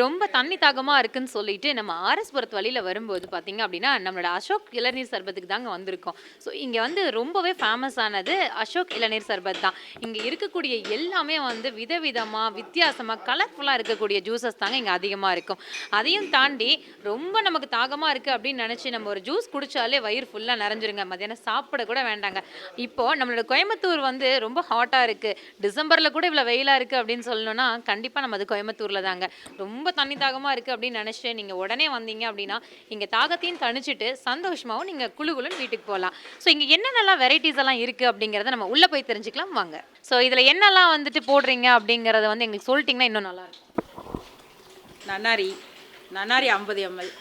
ரொம்ப தண்ணி தாகமாக இருக்குன்னு சொல்லிட்டு நம்ம ஆர்எஸ்புரத்து வழியில் வரும்போது பார்த்தீங்க அப்படின்னா நம்மளோட அசோக் இளநீர் சர்பத்துக்கு தாங்க வந்திருக்கோம். ஸோ இங்கே வந்து ரொம்பவே ஃபேமஸ் ஆனது அசோக் இளநீர் சர்பத் தான். இங்கே இருக்கக்கூடிய எல்லாமே வந்து விதவிதமாக வித்தியாசமாக கலர்ஃபுல்லாக இருக்கக்கூடிய ஜூஸஸ் தாங்க இங்கே அதிகமாக இருக்கும். அதையும் தாண்டி ரொம்ப நமக்கு தாகமாக இருக்குது அப்படின்னு நினச்சி நம்ம ஒரு ஜூஸ் குடித்தாலே வயிறு ஃபுல்லாக நிறைஞ்சிருங்க. மத்தியானம் சாப்பிட கூட வேண்டாங்க. இப்போ நம்மளோட கோயம்புத்தூர் வந்து ரொம்ப ஹாட்டாக இருக்குது டிசம்பரில் கூட இவ்வளோ வெயிலாக இருக்குது அப்படின்னு சொல்லணும்னா கண்டிப்பாக நம்ம அது கோயம்புத்தூரில் தாங்க. ரொம்ப தண்ணி தாகமாக இருக்குது அப்படின்னு நினச்சிட்டு நீங்கள் உடனே வந்தீங்க அப்படின்னா இங்கே தாகத்தையும் தணிச்சிட்டு சந்தோஷமாகவும் நீங்கள் குளு குளுன்னு வீட்டுக்கு போகலாம். ஸோ இங்கே என்னென்னலாம் வெரைட்டிஸ் எல்லாம் இருக்குது அப்படிங்கிறத நம்ம உள்ளே போய் தெரிஞ்சுக்கலாம் வாங்க. ஸோ இதில் என்னெல்லாம் வந்துட்டு போடுறீங்க அப்படிங்கிறத வந்து எங்களுக்கு சொல்லிட்டிங்கன்னா இன்னும் நல்லா இருக்கும். நன்னாரி. நன்னாரி ஐம்பது எம்எல்.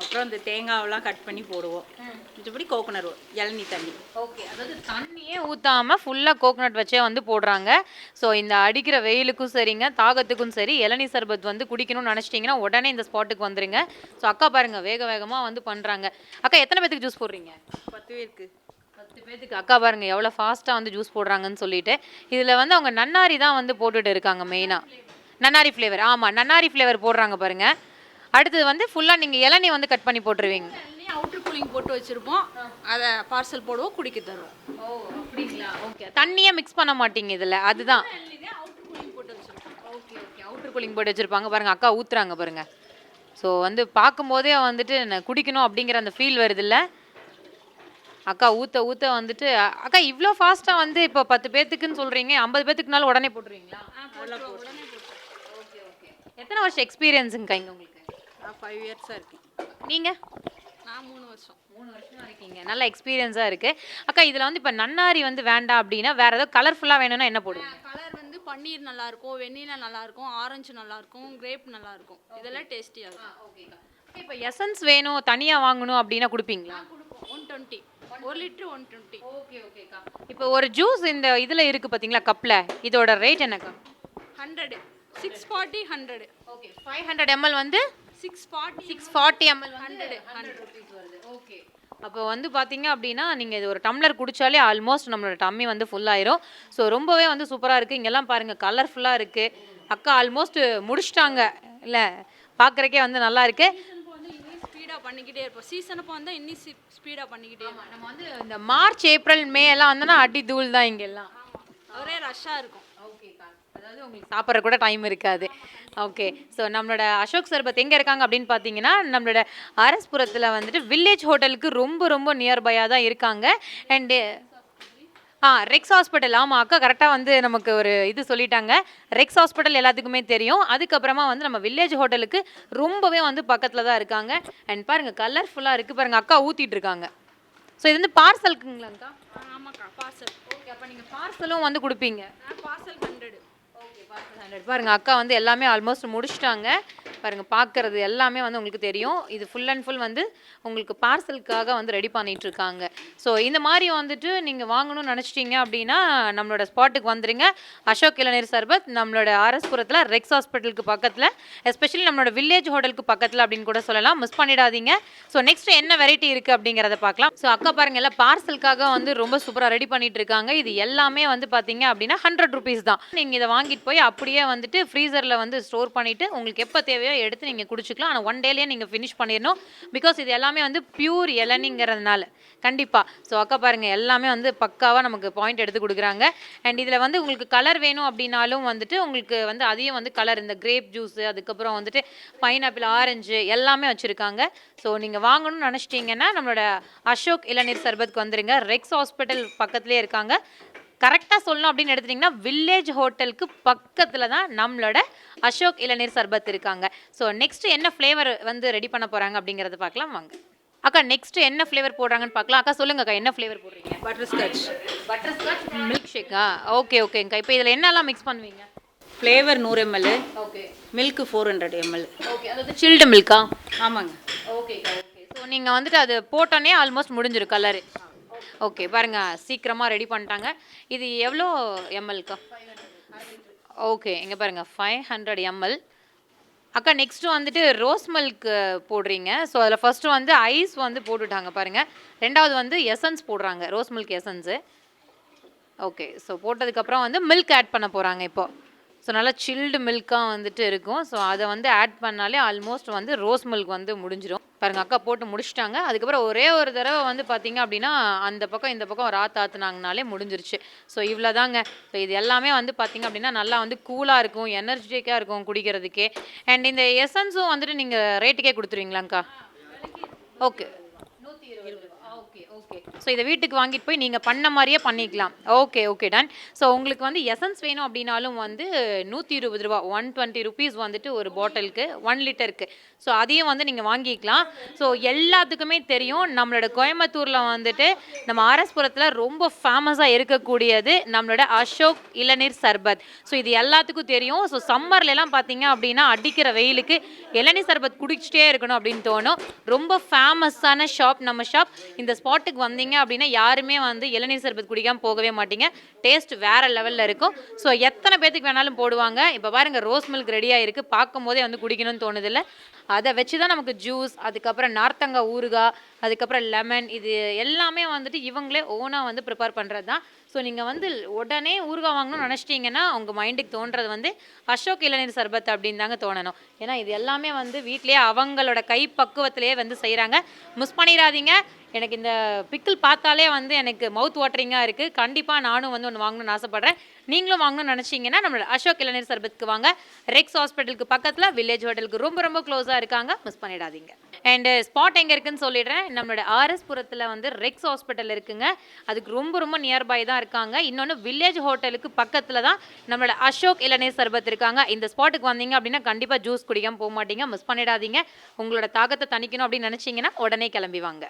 அப்புறம் இந்த தேங்காவெல்லாம் கட் பண்ணி போடுவோம். மற்றபடி கோகோனட் இளநீ தண்ணி. ஓகே அதாவது தண்ணியே ஊற்றாம ஃபுல்லாக கோகனட் வச்சே வந்து போடுறாங்க. ஸோ இந்த அடிக்கிற வெயிலுக்கும் சரிங்க தாகத்துக்கும் சரி இளநீ சர்பத் வந்து குடிக்கணும்னு நினச்சிட்டிங்கன்னா உடனே இந்த ஸ்பாட்டுக்கு வந்துருங்க. ஸோ அக்கா பாருங்க வேக வேகமாக வந்து பண்ணுறாங்க அக்கா எத்தனை பேத்துக்கு ஜூஸ் போடுறீங்க? பத்து பேருக்கு. பத்து பேத்துக்கு. அக்கா பாருங்க எவ்வளோ ஃபாஸ்ட்டாக வந்து ஜூஸ் போடுறாங்கன்னு சொல்லிட்டு. இதில் வந்து அவங்க நன்னாரி தான் வந்து போட்டுட்டு இருக்காங்க மெயினாக நன்னாரி ஃப்ளேவர் ஆமாம் நன்னாரி ஃப்ளேவர் போடுறாங்க பாருங்க. அடுத்தது வந்து ஃபுல்லாக நீங்கள் இளநீ வந்து கட் பண்ணி போட்டுருவீங்க. அவுட்டர் கூலிங் போட்டு வச்சுருப்போம். அதை பார்சல் போடுவோம் குடிக்க தருவோம். ஓ அப்படிங்களா? ஓகே தண்ணியே மிக்ஸ் பண்ண மாட்டீங்க இதில். அதுதான். அவுட்டர் கூலிங் போட்டு வச்சுருப்போம். ஓகே ஓகே அவுட்டர் கூலிங் போட்டு வச்சிருப்பாங்க. பாருங்க அக்கா ஊத்துறாங்க பாருங்க. ஸோ வந்து பார்க்கும்போதே வந்துட்டு நான் குடிக்கணும் அப்படிங்கிற அந்த ஃபீல் வருது இல்ல அக்கா ஊத்த ஊத்த வந்துட்டு அக்கா இவ்வளோ ஃபாஸ்ட்டாக வந்து இப்போ பத்து பேத்துக்குன்னு சொல்றீங்க. ஐம்பது பேத்துக்குனாலும் உடனே போட்டுருவீங்களா? எத்தனை வருஷம் எக்ஸ்பீரியன்ஸுங்கக்கா இங்கே உங்களுக்கு? நான் ஃபைவ் இயர்ஸாக இருக்கேன். நீங்கள் நான் மூணு வருஷம். மூணு வருஷமா இருக்கீங்க. நல்ல எக்ஸ்பீரியன்ஸாக இருக்கு. அக்கா இதில் வந்து இப்போ நன்னாரி வந்து வேண்டாம் அப்படின்னா வேற ஏதோ கலர்ஃபுல்லாக வேணும்னா என்ன போடுவீங்க? கலர் வந்து பன்னீர் நல்லா இருக்கும் வெண்ணிலா நல்லா இருக்கும் ஆரஞ்சு நல்லா இருக்கும் கிரேப் நல்லா இருக்கும். இதெல்லாம் டேஸ்டியாக இருக்கும் ஓகேக்கா இப்போ எசன்ஸ் வேணும் தனியாக வாங்கணும் அப்படின்னா கொடுப்பீங்களா? ஒன் டுவெண்ட்டி ஒரு லிட்ரு ஒன் டுவெண்ட்டி ஓகே ஓகேக்கா இப்போ ஒரு ஜூஸ் இந்த இதில் இருக்குது பார்த்தீங்களா கப்பில் இதோட ரேட் என்னக்கா? Hundred six forty hundred okay five hundred ML வந்து six forty six forty ML hundred hundred rupees வருது. ஓகே அப்போ வந்து பார்த்தீங்க அப்படின்னா நீங்கள் இது ஒரு டம்ளர் குடிச்சாலே ஆல்மோஸ்ட் நம்மளோட டம்மி வந்து ஆயிரும். ஸோ ரொம்பவே வந்து சூப்பராக இருக்குது இங்கெல்லாம் பாருங்கள் கலர்ஃபுல்லாக இருக்குது அக்கா ஆல்மோஸ்ட் முடிச்சிட்டாங்க. இல்லை பார்க்குறக்கே வந்து நல்லா இருக்கு. சீசனுக்கு வந்து இன்னும் ஸ்பீடாக பண்ணிக்கிட்டே இருப்போம். சீசனுக்கு வந்தால் இன்னும் ஸ்பீடாக பண்ணிக்கிட்டே நம்ம வந்து இந்த மார்ச் ஏப்ரல் மே எல்லாம் வந்தோன்னா அடி தூள் தான் இங்கெல்லாம். ஒரே ரஷ்ஷாக இருக்கும். அதாவது உங்களுக்கு சாப்பிட்ற கூட டைம் இருக்காது. ஓகே ஸோ நம்மளோட அசோக் சர்பத் எங்கே இருக்காங்க அப்படின்னு பார்த்தீங்கன்னா நம்மளோட அரஸ்புரத்தில் வந்துட்டு வில்லேஜ் ஹோட்டலுக்கு ரொம்ப ரொம்ப நியர்பையாக தான் இருக்காங்க. அண்டு ஆ ரெக்ஸ் ஹாஸ்பிட்டல் ஆமாம் அக்கா கரெக்டாக வந்து நமக்கு ஒரு இது சொல்லிட்டாங்க. ரெக்ஸ் ஹாஸ்பிட்டல் எல்லாத்துக்குமே தெரியும். அதுக்கப்புறமா வந்து நம்ம வில்லேஜ் ஹோட்டலுக்கு ரொம்பவே வந்து பக்கத்தில் தான் இருக்காங்க. அண்ட் பாருங்கள் கலர்ஃபுல்லாக இருக்குது பாருங்கள் அக்கா ஊற்றிட்டு இருக்காங்க. ஸோ இது வந்து பார்சலுக்குங்களாங்க்கா ஆமாக்கா பார்சல் ஓகே அப்போ நீங்கள் பார்சலும் வந்து கொடுப்பீங்க. பார்சல் ஹண்ட்ரடு ஹண்ட்ரட் பாருங்க அக்கா வந்து எல்லாமே ஆல்மோஸ்ட் முடிச்சிட்டாங்க. பாருங்கள் பார்க்குறது எல்லாமே வந்து உங்களுக்கு தெரியும். இது ஃபுல் அண்ட் ஃபுல் வந்து உங்களுக்கு பார்சலுக்காக வந்து ரெடி பண்ணிட்டு இருக்காங்க ஸோ இந்த மாதிரி வந்துட்டு நீங்கள் வாங்கணும்னு நினச்சிட்டிங்க அப்படின்னா நம்மளோட ஸ்பாட்டுக்கு வந்துடுங்க அசோக் இளநீர் சர்பத் நம்மளோட ஆர்எஸ்புரத்தில் ரெக்ஸ் ஹாஸ்பிட்டலுக்கு பக்கத்தில் எஸ்பெஷலி நம்மளோட வில்லேஜ் ஹோட்டலுக்கு பக்கத்தில் அப்படின்னு கூட சொல்லலாம். மிஸ் பண்ணிடாதீங்க. ஸோ நெக்ஸ்ட் என்ன வெரைட்டி இருக்குது அப்படிங்கிறத பார்க்கலாம். ஸோ அக்கா பாருங்கள் எல்லாம் பார்சலுக்காக வந்து ரொம்ப சூப்பராக ரெடி பண்ணிட்டு இருக்காங்க இது எல்லாமே வந்து பார்த்தீங்க அப்படின்னா ஹண்ட்ரட் ருபீஸ் தான். நீங்கள் இதை வாங்கிட்டு போய் அப்படியே வந்துட்டு ஃப்ரீசரில் வந்து ஸ்டோர் பண்ணிவிட்டு உங்களுக்கு எப்போ தேவையோ எடுத்து நீங்கள் குடிச்சிக்கலாம். ஆனால் ஒன் டேலேயே நீங்கள் ஃபினிஷ் பண்ணிடணும். பிகாஸ் இது எல்லாமே வந்து பியூர் இளநிங்கிறதுனால. கண்டிப்பாக ஸோ அக்கா பாருங்கள் எல்லாமே வந்து பக்காவாக நமக்கு பாயிண்ட் எடுத்து கொடுக்குறாங்க. அண்ட் இதில் வந்து உங்களுக்கு கலர் வேணும் அப்படின்னாலும் வந்துட்டு உங்களுக்கு வந்து அதையும் வந்து கலர் இந்த கிரேப் ஜூஸு அதுக்கப்புறம் வந்துட்டு பைனாப்பிள் ஆரஞ்சு எல்லாமே வச்சுருக்காங்க. ஸோ நீங்கள் வாங்கணும்னு நினச்சிட்டிங்கன்னா நம்மளோட அசோக் இளநீர் சர்பத்துக்கு வந்துடுங்க ரெக்ஸ் ஹாஸ்பிட்டல் பக்கத்துலேயே இருக்காங்க. கரெக்டாக சொல்லணும் அப்படின்னு எடுத்துட்டிங்கன்னா வில்லேஜ் ஹோட்டலுக்கு பக்கத்தில் தான் நம்மளோட அசோக் இளநீர் சர்பத் இருக்காங்க. ஸோ நெக்ஸ்ட் என்ன ஃப்ளேவர் வந்து ரெடி பண்ண போகிறாங்க அப்படிங்கிறத பார்க்கலாம் வாங்க. அக்கா நெக்ஸ்ட் என்ன ஃப்ளேவர் போடுறாங்கன்னு பார்க்கலாம். அக்கா சொல்லுங்க அக்கா என்ன ஃப்ளேவர் போடுறீங்க? Butter Scotch butter Scotch milk ஷேக்கா ஓகே ஓகேங்கக்கா இப்போ இதில் என்னெல்லாம் மிக்ஸ் பண்ணுவீங்க? ஃப்ளேவர் நூறு ML okay milk four hundred ML okay அதாவது சில்டு மில்கா ஆமாங்க. ஓகேக்கா ஓகே ஸோ நீங்கள் வந்துட்டு அது போட்டோன்னே ஆல்மோஸ்ட் முடிஞ்சிரும் கலரு ஓகே பாருங்க சீக்கிரமாக ரெடி பண்ணிட்டாங்க. இது எவ்வளோ எம்எல்க்கா ஓகே இங்கே பாருங்க ஃபைவ் ஹண்ட்ரட் எம்எல் அக்கா நெக்ஸ்ட்டு வந்துட்டு ரோஸ் மில்க் போடுறீங்க. ஸோ அதில் ஃபஸ்ட்டு வந்து ஐஸ் வந்து போட்டுட்டாங்க பாருங்கள் ரெண்டாவது வந்து எசன்ஸ் போடுறாங்க rose milk essence okay so போட்டதுக்கப்புறம் வந்து மில்க் ஆட் பண்ண போகிறாங்க இப்போது ஸோ நல்லா சில்டு மில்காக வந்துட்டு இருக்கும். ஸோ அதை வந்து ஆட் பண்ணாலே ஆல்மோஸ்ட் வந்து ரோஸ் மில்க் வந்து முடிஞ்சிடும் பாருங்க அக்கா போட்டு முடிச்சிட்டாங்க. அதுக்கப்புறம் ஒரே ஒரு தடவை வந்து பார்த்தீங்க அப்படின்னா அந்த பக்கம் இந்த பக்கம் ராத் ஆத்துனாங்கனாலே முடிஞ்சிருச்சு. ஸோ இவ்வளோதாங்க ஸோ இது எல்லாமே வந்து பார்த்தீங்க அப்படின்னா நல்லா வந்து கூலாக இருக்கும் எனர்ஜெட்டிக்காக இருக்கும் குடிக்கிறதுக்கே. அண்ட் இந்த எசன்ஸும் வந்துட்டு நீங்கள் ரேட்டுக்கே கொடுத்துருவீங்களாங்க்கா? ஓகே ஓகே ஓகே ஸோ இதை வீட்டுக்கு வாங்கிட்டு போய் நீங்கள் பண்ண மாதிரியே பண்ணிக்கலாம். ஓகே ஓகே டன் ஸோ உங்களுக்கு வந்து எசன்ஸ் வேணும் அப்படின்னாலும் வந்து நூற்றி இருபது ரூபா ஒன் டுவெண்ட்டி ருபீஸ் வந்துட்டு ஒரு பாட்டிலுக்கு ஒன் லிட்டருக்கு ஸோ அதையும் வந்து நீங்கள் வாங்கிக்கலாம். ஸோ எல்லாத்துக்குமே தெரியும். நம்மளோட கோயம்புத்தூரில் வந்துட்டு நம்ம ஆர்எஸ்புரத்தில் ரொம்ப ஃபேமஸாக இருக்கக்கூடியது நம்மளோட அசோக் இளநீர் சர்பத். ஸோ இது எல்லாத்துக்கும் தெரியும். ஸோ சம்மர்லலாம் பார்த்தீங்க அப்படின்னா அடிக்கிற வெயிலுக்கு இளநீர் சர்பத் குடிச்சிட்டே இருக்கணும் அப்படின்னு தோணும். ரொம்ப ஃபேமஸான ஷாப் நம்ம ஷாப் இந்த ஸ்பாட்டுக்கு வந்தீங்க அப்படின்னா யாருமே வந்து இளநீர் சர்பத் குடிக்காம போகவே மாட்டீங்க. டேஸ்ட் வேற லெவலில் இருக்கும். ஸோ எத்தனை பேத்துக்கு வேணாலும் போடுவாங்க. இப்போ பாருங்க ரோஸ் மில்க் ரெடியாக இருக்குது பார்க்கும் போதே வந்து குடிக்கணும்னு தோணுதில்ல. அதை வச்சு தான் நமக்கு ஜூஸ் அதுக்கப்புறம் நார்த்தங்காய் ஊறுகாய் அதுக்கப்புறம் லெமன் இது எல்லாமே வந்துட்டு இவங்களே ஓனாக வந்து ப்ரிப்பேர் பண்ணுறது தான் ஸோ நீங்கள் வந்து உடனே ஊறுகாய் வாங்கணும்னு நினச்சிட்டிங்கன்னா உங்கள் மைண்டுக்கு தோன்றது வந்து அசோக் இளநீர் சர்பத் அப்படின்னு தாங்க தோணணும். ஏன்னா இது எல்லாமே வந்து வீட்டிலேயே அவங்களோட கை பக்குவத்திலேயே வந்து செய்கிறாங்க மிஸ் பண்ணிடாதீங்க. எனக்கு இந்த பிக்கிள் பார்த்தாலே வந்து எனக்கு மவுத் வாட்டரிங்காக இருக்குது கண்டிப்பாக நானும் வந்து ஒன்று வாங்கணும்னு ஆசைப்பட்றேன். நீங்களும் வாங்கணும்னு நினச்சிங்கன்னா நம்மளோட அசோக் இளநீர் சர்பத்துக்கு வாங்க. ரெக்ஸ் ஹாஸ்பிட்டலுக்கு பக்கத்தில் வில்லேஜ் ஹோட்டலுக்கு ரொம்ப ரொம்ப க்ளோஸாக இருக்காங்க. மிஸ் பண்ணிடாதீங்க. அண்டு ஸ்பாட் எங்கே இருக்குன்னு சொல்லிடுறேன். நம்மளோட ஆர்எஸ் புரத்தில் வந்து ரெக்ஸ் ஹாஸ்பிட்டல் இருக்குங்க. அதுக்கு ரொம்ப ரொம்ப நியர்பை தான் இருக்காங்க. இன்னொன்று வில்லேஜ் ஹோட்டலுக்கு பக்கத்தில் தான் நம்மளோட அசோக் இளநீர் சர்பத் இருக்காங்க. இந்த ஸ்பாட்டுக்கு வந்தீங்க அப்படின்னா கண்டிப்பாக ஜூஸ் குடிக்காமல் போக மாட்டீங்க. மிஸ் பண்ணிடாதீங்க. உங்களோட தாகத்தை தணிக்கணும் அப்படின்னு நினச்சிங்கன்னா உடனே கிளம்பி வாங்க.